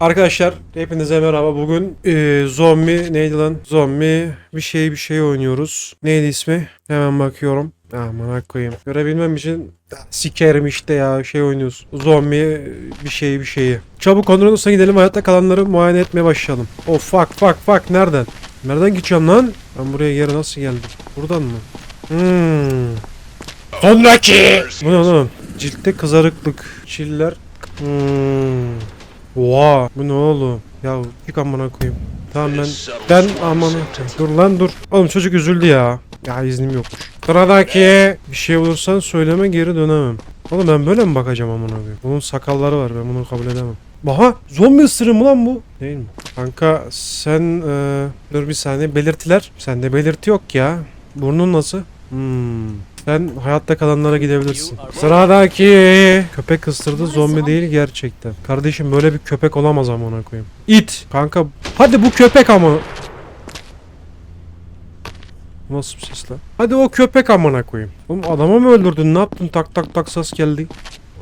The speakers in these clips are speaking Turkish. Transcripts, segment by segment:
Arkadaşlar hepinize merhaba. Bugün e, zombi neydi lan? Zombi bir şey bir şey oynuyoruz. Neydi ismi? Hemen bakıyorum. Aman koyayım. Görebilmem için sikerim işte ya şey oynuyoruz. Zombi bir şey bir şeyi. Çabuk kontrol odasına gidelim hayatta kalanları muayene etmeye başlayalım. Oh fuck fuck fuck nereden? Nereden gideceğim lan? Ben buraya geri nasıl geldim? Buradan mı? Hmm. Sonraki! Bu ne oğlum? Ciltte kızarıklık. Çiller. Hmm. Oha bu ne oğlum? Ya çık amına koyayım. Tamam ben ben amına dur lan dur. Oğlum çocuk üzüldü ya. Ya iznim yokmuş. Sıradaki bir şey olursan söyleme geri dönemem. Oğlum ben böyle mi bakacağım amına koyayım? Bunun sakalları var ben bunu kabul edemem. Aha zombi ısırığı mı lan bu? Değil mi? Kanka sen eee dur bir saniye belirtiler. Sende belirti yok ya. Burnun nasıl? Hmm. Sen hayatta kalanlara gidebilirsin. Sıradaki köpek ısırdı zombi değil gerçekten. Kardeşim böyle bir köpek olamaz amına koyayım. İt kanka hadi bu köpek ama. Nasıl bir ses lan? Hadi o köpek amına koyayım. Oğlum adamı mı öldürdün? Ne yaptın? Tak tak tak ses geldi.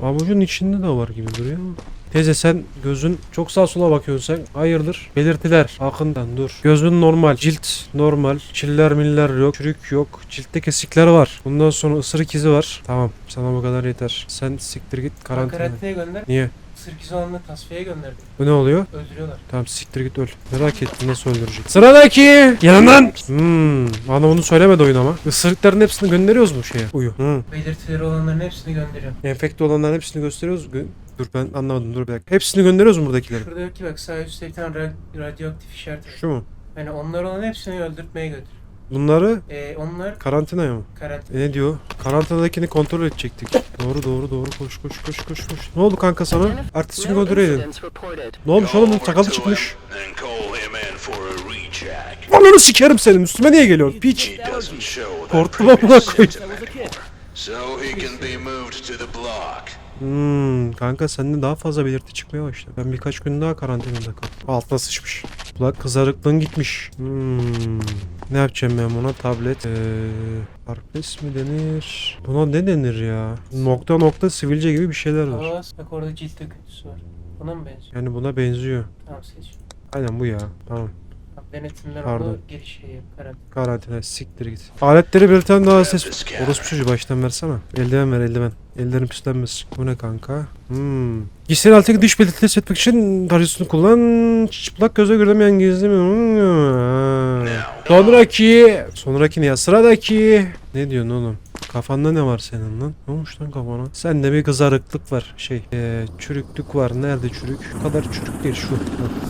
Avucun içinde de var gibi duruyor ama. Teyze sen gözün çok sağa sola bakıyorsun sen. Hayırdır? Belirtiler. Akından dur. Gözün normal. Cilt normal. Çiller miller yok. Çürük yok. Ciltte kesikler var. Bundan sonra ısırık izi var. Tamam. Sana bu kadar yeter. Sen siktir git karantina. Karantinaya gönder. Niye? Sırkız olanını tasfiyeye gönderdim. Bu ne oluyor? Öldürüyorlar. Tamam siktir git öl. Merak ettim nasıl öldürecek. Sıradaki. Yanından. Hmm. Bana bunu söylemedi oyun ama. Isırıkların hepsini gönderiyoruz mu şeye? Uyu. Hmm. Belirtileri olanların hepsini gönderiyorum. Enfekte olanların hepsini gösteriyoruz. Gö- Dur ben anlamadım dur bir dakika. Hepsini gönderiyoruz mu buradakileri? Şurada yok ki bak sağ üstte bir tane ra- radyoaktif işaret var. Şu mu? Yani onlar olan hepsini öldürtmeye götür. Bunları Ee, onlar karantinaya mı? karantina. E ne diyor? Karantinadakini kontrol edecektik. Doğru doğru doğru koş koş koş koş koş. Ne oldu kanka sana? Ertesi gün kontrol edin. Ne olmuş oğlum bunun sakalı çıkmış. Then call him in for a recheck. Ananı sikerim senin üstüme niye geliyorsun? Piç. He doesn't show Korktum amına koyayım. anymore, so he can be moved to the block. Hmm, kanka sende daha fazla belirti çıkmaya başladı. Ben birkaç gün daha karantinada kaldım. Altına sıçmış. Kulak kızarıklığın gitmiş. Hmm. Ne yapacağım ben buna? Tablet. Ee, mi denir? Buna ne denir ya? Nokta nokta sivilce gibi bir şeyler var. Bas. Bak orada cilt döküntüsü var. Ona mı benziyor? Yani buna benziyor. Tamam seç. Aynen bu ya. Tamam. Denetimler Pardon. onu geri şey yap. Karantina. Karantina siktir git. Aletleri bir tane daha ses. Orospu çocuğu baştan versene. Eldiven ver eldiven. Ellerin pislenmesin. Bu ne kanka? Hmm. Giysiler altındaki dış belirtileri tespit için tarzını kullan. Çıplak göze görülemeyen gizli mi? Hmm. Sonraki. Sonraki ne ya? Sıradaki. Ne diyorsun oğlum? Kafanda ne var senin lan? Ne olmuş lan kafana? Sende bir kızarıklık var. Şey, ee, çürüklük var. Nerede çürük? Şu kadar çürük değil şu.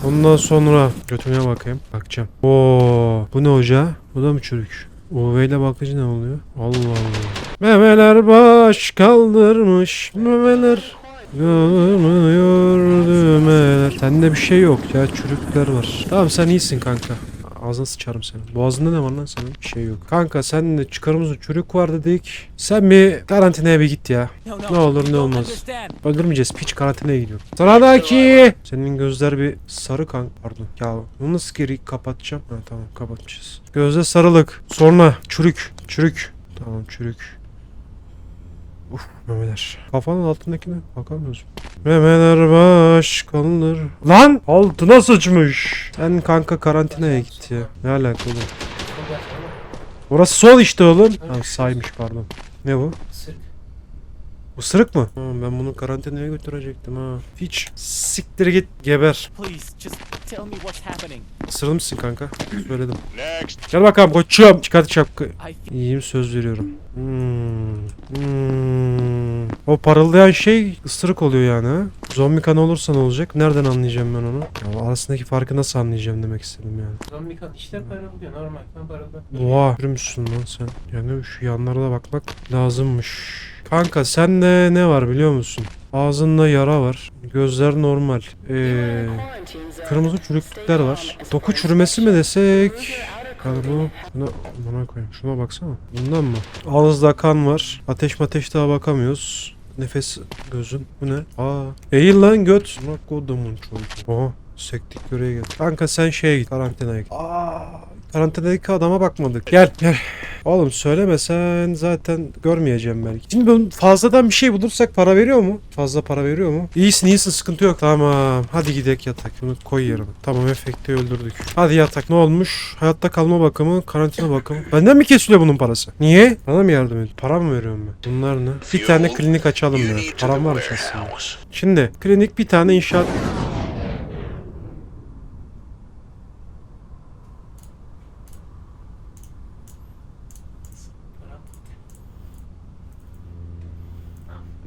Ondan sonra götüme bakayım. Bakacağım. Oo, bu ne hoca? Bu da mı çürük? UV ile bakınca ne oluyor? Allah Allah. Memeler baş kaldırmış. Memeler görmüyor düğmeler. Sende bir şey yok ya çürükler var. Tamam sen iyisin kanka. Ağzına sıçarım senin. Boğazında ne var lan senin? Bir şey yok. Kanka sen de çıkarımızda çürük var dedik. Sen bir karantinaya bir git ya. Ne olur ne olmaz. Öldürmeyeceğiz. Piç karantinaya gidiyor. Sıradaki. Senin gözler bir sarı kan. Pardon. Ya bunu nasıl geri kapatacağım? Ha tamam kapatmışız. Gözde sarılık. Sonra çürük. Çürük. Tamam çürük. Uf memeler. Kafanın altındakine bakamıyoruz. Memeler baş kaldır. Lan altına sıçmış. Sen kanka karantinaya git ya. Ne alaka oğlum? Sol yap ama. Orası sol işte oğlum. Ha saymış pardon. Ne bu? Sırk. Isırık mı? Ha, ben bunu karantinaya götürecektim ha. Hiç. Siktir git geber. Please, just tell me what's happening. Isırılmışsın kanka. Söyledim. Next. Gel bakalım koçum. Çıkart feel İyiyim söz veriyorum. Hmm. Hmm. O parıldayan şey ısırık oluyor yani ha. Zombi kanı olursa ne olacak? Nereden anlayacağım ben onu? Ya arasındaki farkı nasıl anlayacağım demek istedim yani. Zombi kan işte parıldıyor. Normal kan parıldıyor. Oha yürümüşsün lan sen. Yani şu yanlara da bakmak lazımmış. Kanka sende ne var biliyor musun? Ağzında yara var. Gözler normal. Ee, kırmızı çürüklükler var. Doku çürümesi mi desek? Yani bu buna, buna koyayım. Şuna baksana. Bundan mı? Ağızda kan var. Ateş mateş daha bakamıyoruz. Nefes gözün. Bu ne? Aa. Eğil lan göt. Bak kodumun çocuğu. Oha. Sektik göreye gel. Kanka sen şeye git. Karantinaya git. Aa. Karantinadaki adama bakmadık. Gel gel. Oğlum söylemesen zaten görmeyeceğim belki. Şimdi bunun fazladan bir şey bulursak para veriyor mu? Fazla para veriyor mu? İyisin iyisin sıkıntı yok. Tamam hadi gidelim yatak. Bunu koy yerine. Tamam efekti öldürdük. Hadi yatak ne olmuş? Hayatta kalma bakımı, karantina bakımı. Benden mi kesiliyor bunun parası? Niye? Bana mı yardım ediyor? Para mı veriyorum ben? Bunlar ne? Bir tane klinik açalım ya. Param varmış aslında. Şimdi klinik bir tane inşaat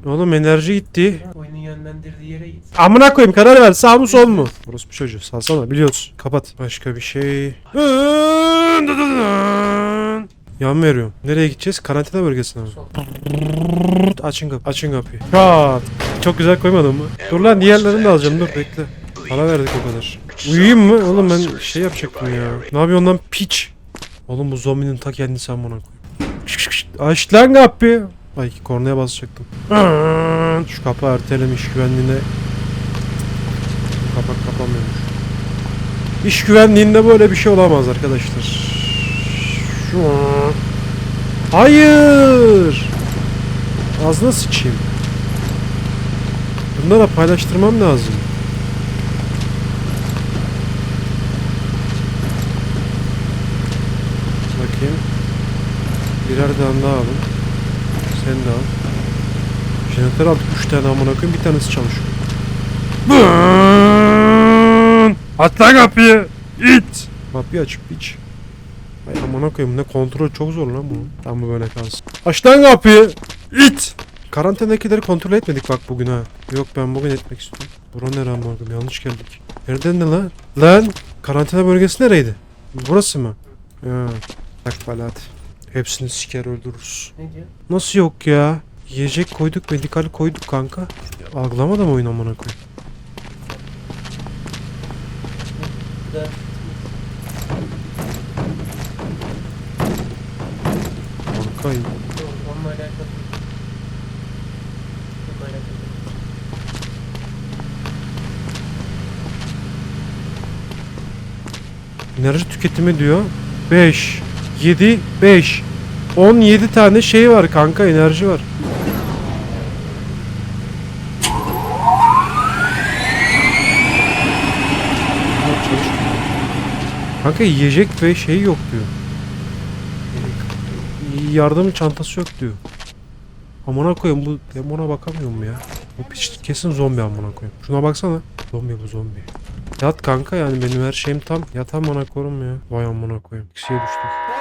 Oğlum enerji gitti. Oyunun yönlendirdiği yere git. Amına koyayım karar ver sağ mı sol mu? Burası bir çocuğu salsana biliyoruz. Kapat. Başka bir şey. Yan veriyorum. Nereye gideceğiz? Karantina bölgesine mi? Açın kapı. Açın kapıyı. Rahat. Çok güzel koymadın mı? Dur lan diğerlerini de alacağım dur bekle. Para verdik o kadar. Uyuyayım mı? Oğlum ben şey yapacaktım ya. Ne yapıyorsun lan piç? Oğlum bu zombinin ta kendisi koyayım. Şşş, şşş. Aç lan kapıyı. Ay kornaya basacaktım. Şu kapı ertelemiş güvenliğine. Kapak kapanmıyormuş. İş güvenliğinde böyle bir şey olamaz arkadaşlar. Şu an. Hayır. Ağzına sıçayım. Bunlara paylaştırmam lazım. Bakayım. Birer tane daha alın. Sen de al. Jeneratör aldık 3 tane amına koyayım bir tanesi çalışıyor. Bın! Aç lan kapıyı! İt! Kapıyı açıp iç. Ay amına koyayım ne kontrol çok zor lan bu. Tam bu böyle kalsın. Aç lan kapıyı! İt! Karantinadakileri kontrol etmedik bak bugün ha. Yok ben bugün etmek istiyorum. Bura nere amına koyayım yanlış geldik. Nereden ne lan? Lan! Karantina bölgesi nereydi? Burası mı? Ha. Bak balat. Hepsini siker öldürürüz. Ne diyor? Nasıl yok ya? Yiyecek koyduk, medikal koyduk kanka. Algılamadım oyun amına koyayım. Da Kanka Doğru, onunla alakalı. enerji tüketimi diyor. 5, 7, 5. 17 tane şey var kanka enerji var. Kanka yiyecek ve şey yok diyor. Yardım çantası yok diyor. Amına koyayım bu demona bakamıyorum ya. Bu kesin zombi amına koyayım. Şuna baksana. Zombi bu zombi. Yat kanka yani benim her şeyim tam. Yat amına koyayım ya. Vay amına koyayım. İkisiye düştük.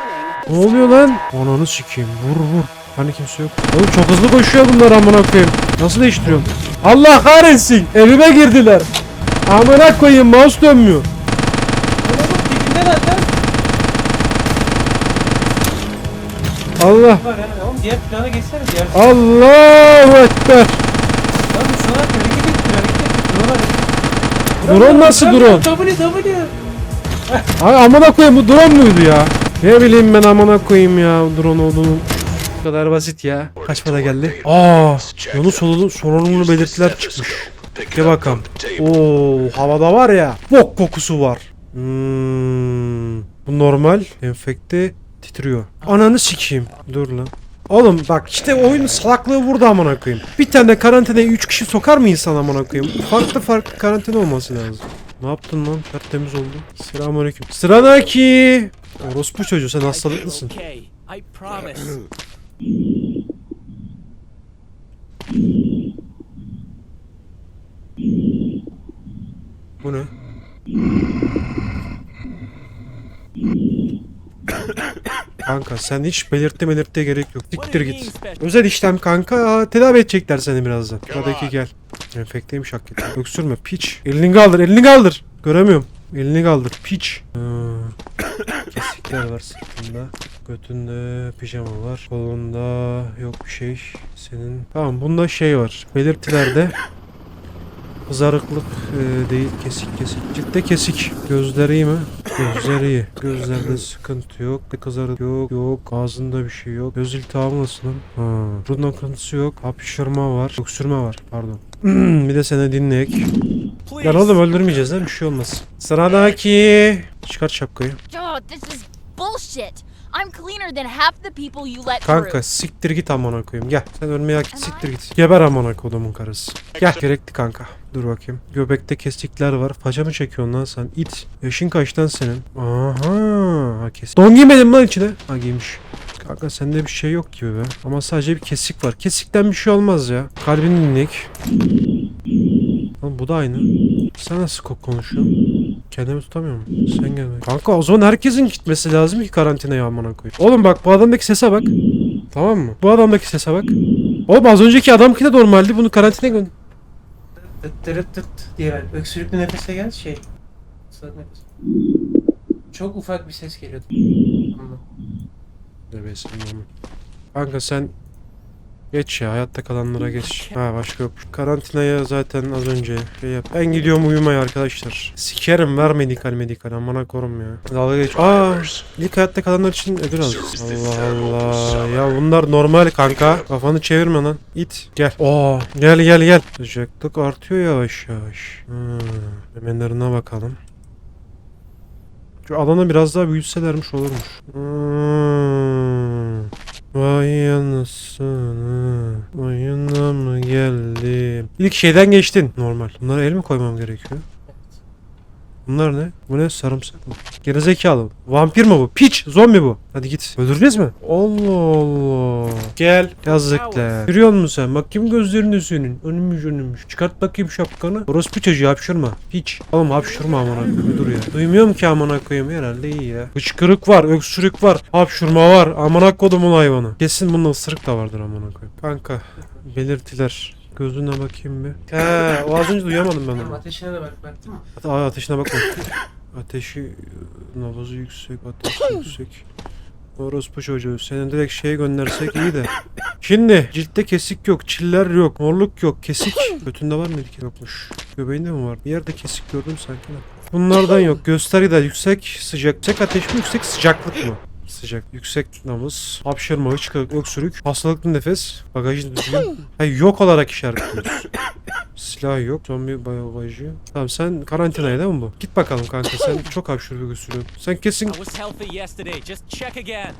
Ne oluyor lan? Ananı sikeyim. Vur vur. Hani kimse yok. Oğlum çok hızlı koşuyor bunlar amına koyayım. Nasıl değiştiriyorum? Allah kahretsin. Evime girdiler. Amına koyayım mouse dönmüyor. Dibinde lan lan. Allah. Var ha. Oğlum diğer plana geçsene diğer. Allahu Ekber. Lan bu salak hareket ettir hareket ettir. Drone nasıl drone? W W. Ay amına koyayım bu drone muydu ya? Ne bileyim ben amına koyayım ya drone olduğunu. Bu kadar basit ya. Kaç para geldi? Aa, yolun solunu, sorunlu belirtiler çıkmış. Up bakalım. Oo, havada var ya. Bok kokusu var. Hmm, bu normal. Enfekte titriyor. Ananı sikeyim. Dur lan. Oğlum bak işte oyun salaklığı burada amına koyayım. Bir tane karantinaya 3 kişi sokar mı insan amına koyayım? Farklı farklı karantina olması lazım. Ne yaptın lan? Tertemiz oldu. Selamünaleyküm. Sıradaki. Orospu çocuğu sen hastalıklısın. Bu ne? Kanka sen hiç belirtti belirttiye gerek yok. Siktir git. Özel işlem kanka. Tedavi edecekler seni birazdan. Sıradaki gel. Enfekteymiş hakikaten. Öksürme piç. Elini kaldır elini kaldır. Göremiyorum. Elini kaldır piç. Kesikler var sırtında. Götünde pijama var. Kolunda yok bir şey. Senin. Tamam bunda şey var. Belirtilerde Kızarıklık e, değil kesik kesik. Ciltte kesik. Gözleri iyi mi? Gözleri iyi. Gözlerde sıkıntı yok. Bir kızarık yok. Yok. Ağzında bir şey yok. Göz iltihabı nasıl lan? Ha. Burun akıntısı yok. Hapşırma var. Öksürme var. Pardon. bir de seni dinleyek. Lan oğlum öldürmeyeceğiz mi? Bir şey olmaz. Sıradaki. Çıkar şapkayı. This is bullshit. I'm cleaner than half the people you let Kanka siktir git amına koyayım. Gel. Sen ölmeye hak siktir git. Geber amına kodumun karısı. Gel. Gerekli kanka. Dur bakayım. Göbekte kesikler var. Paça mı çekiyorsun lan sen? İt. Yaşın kaç lan senin? Aha. Ha kes. Don giymedin lan içine. Ha giymiş. Kanka sende bir şey yok gibi be. Ama sadece bir kesik var. Kesikten bir şey olmaz ya. Kalbini dinleyek. Lan bu da aynı. Sen nasıl ko- konuşuyorsun? Kendimi tutamıyorum. Sen gel. Kanka o zaman herkesin gitmesi lazım ki karantinaya amına koyayım. Oğlum bak bu adamdaki sese bak. Tamam mı? Bu adamdaki sese bak. Oğlum az önceki adamki de normaldi. Bunu karantinaya gö- Tıt tırıt tıt diye ver. Öksürüklü nefese gel şey. Islak nefes. Çok ufak bir ses geliyordu. Normal. Kanka sen geç ya hayatta kalanlara geç. Ha başka yok. Karantinaya zaten az önce şey yap. Ben gidiyorum uyumaya arkadaşlar. Sikerim ver medikal medikal amına korum ya. Dalga geç. Aa ilk hayatta kalanlar için ödül alacağız. Allah Allah. Ya bunlar normal kanka. Kafanı çevirme lan. İt. Gel. Oo gel gel gel. Sıcaklık artıyor yavaş yavaş. Hmm. Hemenlerine bakalım. Şu alanı biraz daha büyütselermiş olurmuş. Hmm. Vay anasını. Oyuna mı geldim? İlk şeyden geçtin. Normal. Bunlara el mi koymam gerekiyor? Bunlar ne? Bu ne? Sarımsak mı? Gerizekalı. Vampir mi bu? Piç. Zombi bu. Hadi git. Öldürdünüz mü? Allah Allah. Gel. Yazıklar. Görüyor musun sen? Bakayım gözlerini senin. Önümüş önümüş. Çıkart bakayım şapkanı. Orospu çocuğu hapşırma. Hiç. Oğlum hapşırma amına koyayım. Dur ya. Duymuyorum ki amına koyayım. Herhalde iyi ya. Hıçkırık var. Öksürük var. Hapşırma var. Amına kodumun hayvanı. Kesin bunun ısırık da vardır amına koyayım. Kanka. Belirtiler. Gözüne bakayım bir. He, o az önce duyamadım ben Tamam, onu. ateşine de bak baktın mı? Aa, ateşine bakma. Ateşi, nabızı yüksek, ateş yüksek. Orospu çocuğu. Seni direkt şeye göndersek iyi de. Şimdi ciltte kesik yok, çiller yok, morluk yok, kesik. Götünde var mıydı ki? Yokmuş. Göbeğinde mi var? Bir yerde kesik gördüm sanki de. Bunlardan yok. Gösteride yüksek sıcak. Yüksek ateş mi yüksek sıcaklık mı? Sıcak. Yüksek nabız. Hapşırma, hıçkırık, öksürük. Hastalıklı nefes. Bagajın düzgün. Ha, yok olarak işaretliyoruz. Silah yok. Zombi bagajı. Tamam sen karantinaya değil mi bu? Git bakalım kanka sen çok hapşırık öksürüyorsun. Sen kesin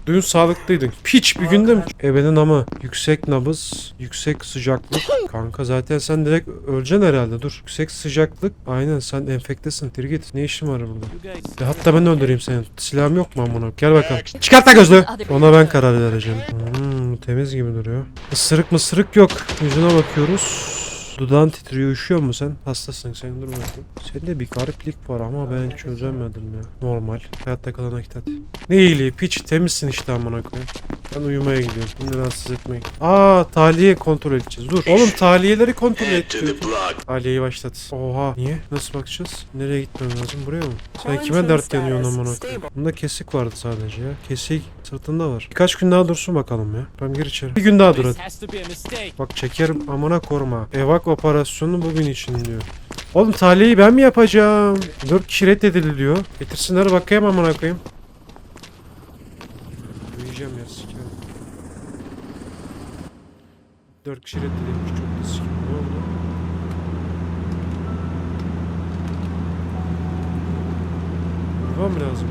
dün sağlıklıydın. Piç bir günde mi? Ebenin ama yüksek nabız, yüksek sıcaklık. Kanka zaten sen direkt öleceksin herhalde dur. Yüksek sıcaklık. Aynen sen enfektesin. Dir git. Ne işin var burada? Ya hatta ben öldüreyim seni. Silahım yok mu amına? Gel bakalım. Çıkart da gözlüğü. Ona ben karar vereceğim. Hmm, temiz gibi duruyor. Isırık mısırık yok. Yüzüne bakıyoruz. Dudağın titriyor. Üşüyor mu sen? Hastasın sen dur bakayım. Sende bir gariplik var ama ben çözemedim ya. Normal. Hayatta kalan hakikat. Ne iyiliği? Piç temizsin işte amına koyayım. Ben uyumaya gidiyorum. Beni rahatsız etmeyin. Aa tahliye kontrol edeceğiz. Dur. Oğlum tahliyeleri kontrol block. Tahliyeyi başlat. Oha. Niye? Nasıl bakacağız? Nereye gitmem lazım? Buraya mı? Sen kime dert yanıyorsun amına koyayım? Bunda kesik vardı sadece ya. Kesik sırtında var. Birkaç gün daha dursun bakalım ya. Tamam gir içeri. Bir gün daha dur hadi. Bak çekerim amına koruma. Evak operasyonu bugün için diyor. Oğlum tahliyeyi ben mi yapacağım? 4 kişi reddedildi diyor. Getirsinler bakayım amına koyayım. Uyuyacağım ya sikerim. 4 kişi reddedilmiş çok da sikim. Ne oldu? Uyumam lazım.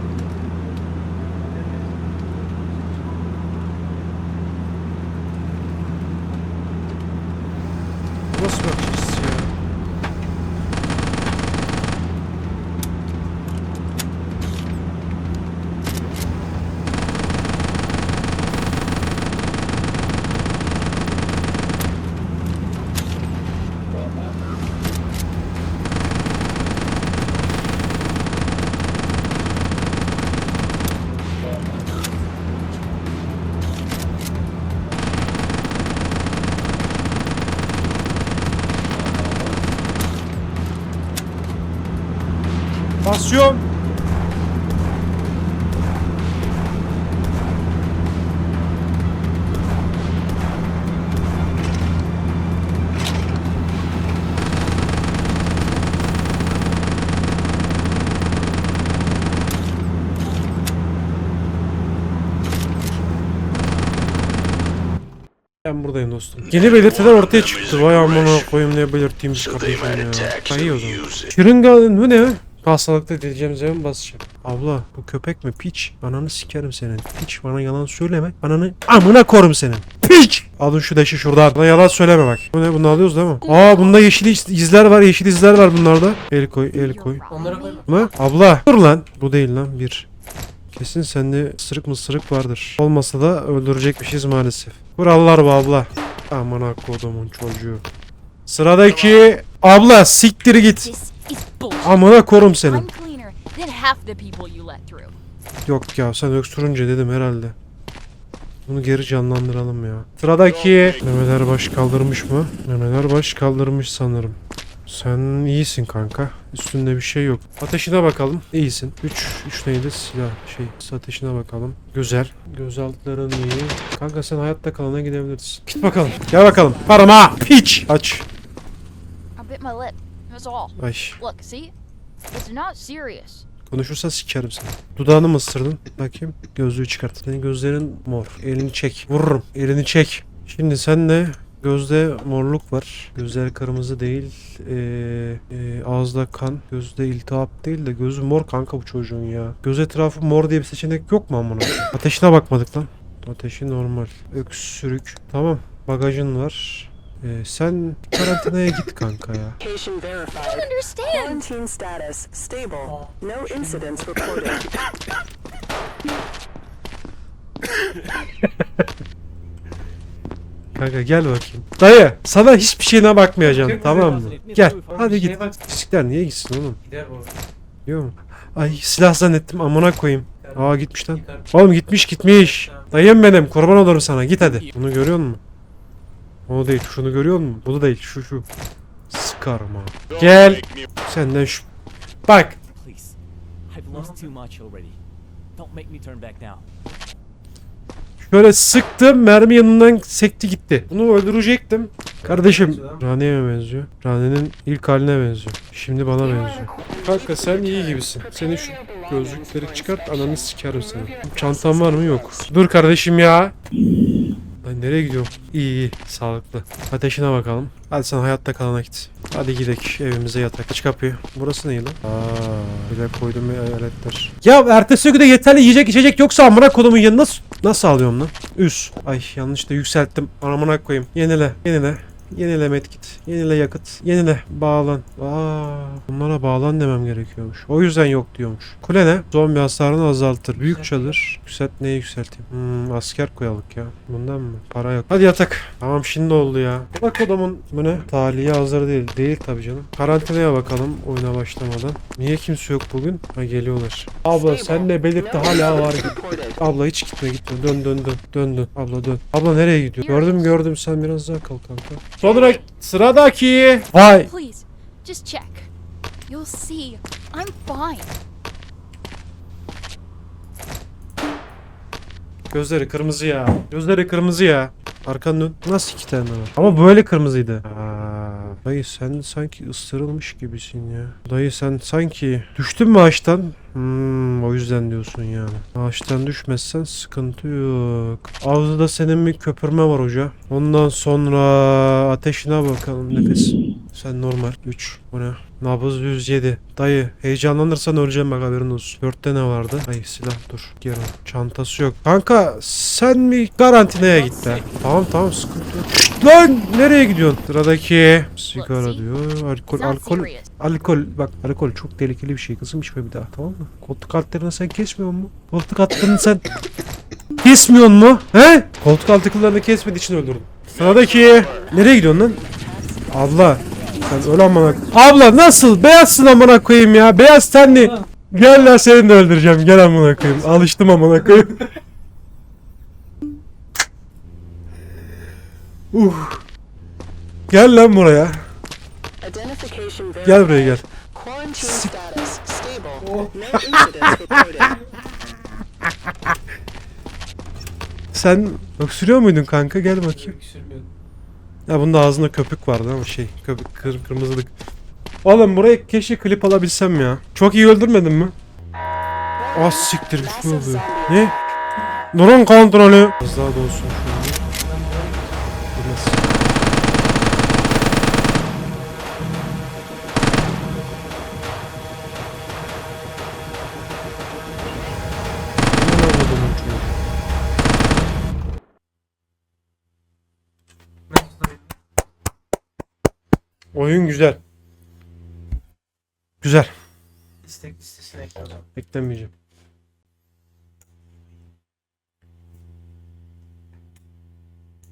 Basıyorum. Ben buradayım dostum. Yeni belirtiler ortaya çıktı. Vay amına koyayım ne kardeşim might ya. iyi o zaman. Şırınga bu ne? Hastalıkta diyeceğim zaman basacağım. Abla bu köpek mi? Piç. Ananı sikerim senin. Piç bana yalan söyleme. Ananı amına korum senin. Piç. Alın şu deşi şuradan. Bana yalan söyleme bak. Bu ne? Bunu alıyoruz değil mi? Aa bunda yeşil iz- izler var. Yeşil izler var bunlarda. El koy, el koy. Onlara koy. Mı? Abla. Dur lan. Bu değil lan. Bir. Kesin sende sırık mı sırık vardır. Olmasa da öldürecekmişiz maalesef. Kurallar bu abla. Aman kodumun çocuğu. Sıradaki abla siktir git. Amına korum senin. I'm cleaner than half the people you let through. Yok ya sen öksürünce dedim herhalde. Bunu geri canlandıralım ya. Sıradaki Memeler baş kaldırmış mı? Memeler baş kaldırmış sanırım. Sen iyisin kanka. Üstünde bir şey yok. Ateşine bakalım. İyisin. 3 3 neydi? Silah şey. Ateşine bakalım. Güzel. Göz altların iyi. Kanka sen hayatta kalana gidebilirsin. Git bakalım. Gel bakalım. Parama. Piç. Aç. I bit my lip. That's all. Ay. Look, see? It's not serious. Konuşursan sikerim seni. Dudağını mı ısırdın? Bakayım. Gözlüğü çıkart. Senin gözlerin mor. Elini çek. Vururum. Elini çek. Şimdi sen de gözde morluk var. Gözler kırmızı değil. Ee, ee, ağızda kan. Gözde iltihap değil de gözü mor kanka bu çocuğun ya. Göz etrafı mor diye bir seçenek yok mu amına? Ateşine bakmadık lan. Ateşi normal. Öksürük. Tamam. Bagajın var. Ee, sen karantinaya git kanka ya. Location I don't verified. understand. Quarantine status stable. No incidents reported. Kanka gel bakayım. Dayı sana hiçbir şeyine bakmayacağım tamam mı? Gel hadi git. Fisikler niye gitsin oğlum? Musun? Ay silah zannettim amına koyayım. Aa gitmiş lan. Oğlum gitmiş gitmiş. Dayım benim kurban olurum sana git hadi. Bunu görüyor musun? O değil şunu görüyor musun? Bu da değil şu şu. Sıkarım ha. Gel. Senden şu. Bak. Şöyle sıktım mermi yanından sekti gitti. Bunu öldürecektim. Kardeşim. Rane'ye benziyor? Rane'nin ilk haline benziyor. Şimdi bana benziyor. Kanka sen iyi gibisin. Senin şu gözlükleri çıkart ananı sikerim seni. Çantan var mı? Yok. Dur kardeşim ya. Ben nereye gidiyorum? İyi iyi. Sağlıklı. Ateşine bakalım. Hadi sen hayatta kalana git. Hadi gidelim evimize yatak. Aç kapıyı. Burası ne lan? Aa, bile koydum aletler. Ya ertesi günde yeterli yiyecek içecek yoksa amına kodumun yanına nasıl, alıyorum lan? Üst. Ay yanlış da yükselttim. Anamına koyayım. Yenile. Yenile. Yenile medkit. Yenile yakıt. Yenile. Bağlan. Aa, bunlara bağlan demem gerekiyormuş. O yüzden yok diyormuş. Kule ne? Zombi hasarını azaltır. Büyük çadır. Yükselt neyi yükselteyim? Hmm, asker koyalım ya. Bundan mı? Para yok. Hadi yatak. Tamam şimdi oldu ya. Bak odamın bu ne? Taliye hazır değil. Değil tabii canım. Karantinaya bakalım oyuna başlamadan. Niye kimse yok bugün? Ha geliyorlar. Abla sen de belirtti hala var. Abla hiç gitme gitme dön dön dön dön dön abla dön. Abla nereye gidiyor? Gördüm gördüm sen biraz daha kal kanka. Sonra sıradaki. Vay. Please, just check. You'll see. I'm fine. Gözleri kırmızı ya. Gözleri kırmızı ya. Arkanı dön. Nasıl iki tane var? Ama böyle kırmızıydı. Aa, dayı sen sanki ısırılmış gibisin ya. Dayı sen sanki düştün mü ağaçtan? Hmm, o yüzden diyorsun yani. Ağaçtan düşmezsen sıkıntı yok. Ağzında senin bir köpürme var hoca. Ondan sonra ateşine bakalım nefes. Sen normal. 3. Bu ne? Nabız 107. Dayı heyecanlanırsan öleceğim bak haberin olsun. 4'te ne vardı? Ay silah dur. Gel al. Çantası yok. Kanka sen mi karantinaya git be. Tamam tamam sıkıntı yok. Lan nereye gidiyorsun? Sıradaki sigara diyor. Alkol alkol. Alkol bak alkol çok tehlikeli bir şey kızım içme bir daha tamam mı? Koltuk altlarını sen kesmiyor mu? Koltuk altlarını sen kesmiyor mu? He? Koltuk altlarını kesmediği için öldürdüm. Sıradaki nereye gidiyorsun lan? Abla sen öl amına Abla nasıl? Beyazsın amına koyayım ya. Beyaz tenli. Gel lan seni de öldüreceğim. Gel amına koyayım. Alıştım amına koyayım. uh. Gel lan buraya. Gel buraya gel. Sen öksürüyor muydun kanka? Gel bakayım. Ya bunda ağzında köpük vardı ama şey köpük kır, kırmızılık. Oğlum buraya keşke klip alabilsem ya. Çok iyi öldürmedin mi? Ah siktir bir şey oluyor. Ne? Drone kontrolü. Az daha da olsun şu Oyun güzel. Güzel. İstek listesine ekle o zaman. Beklemeyeceğim.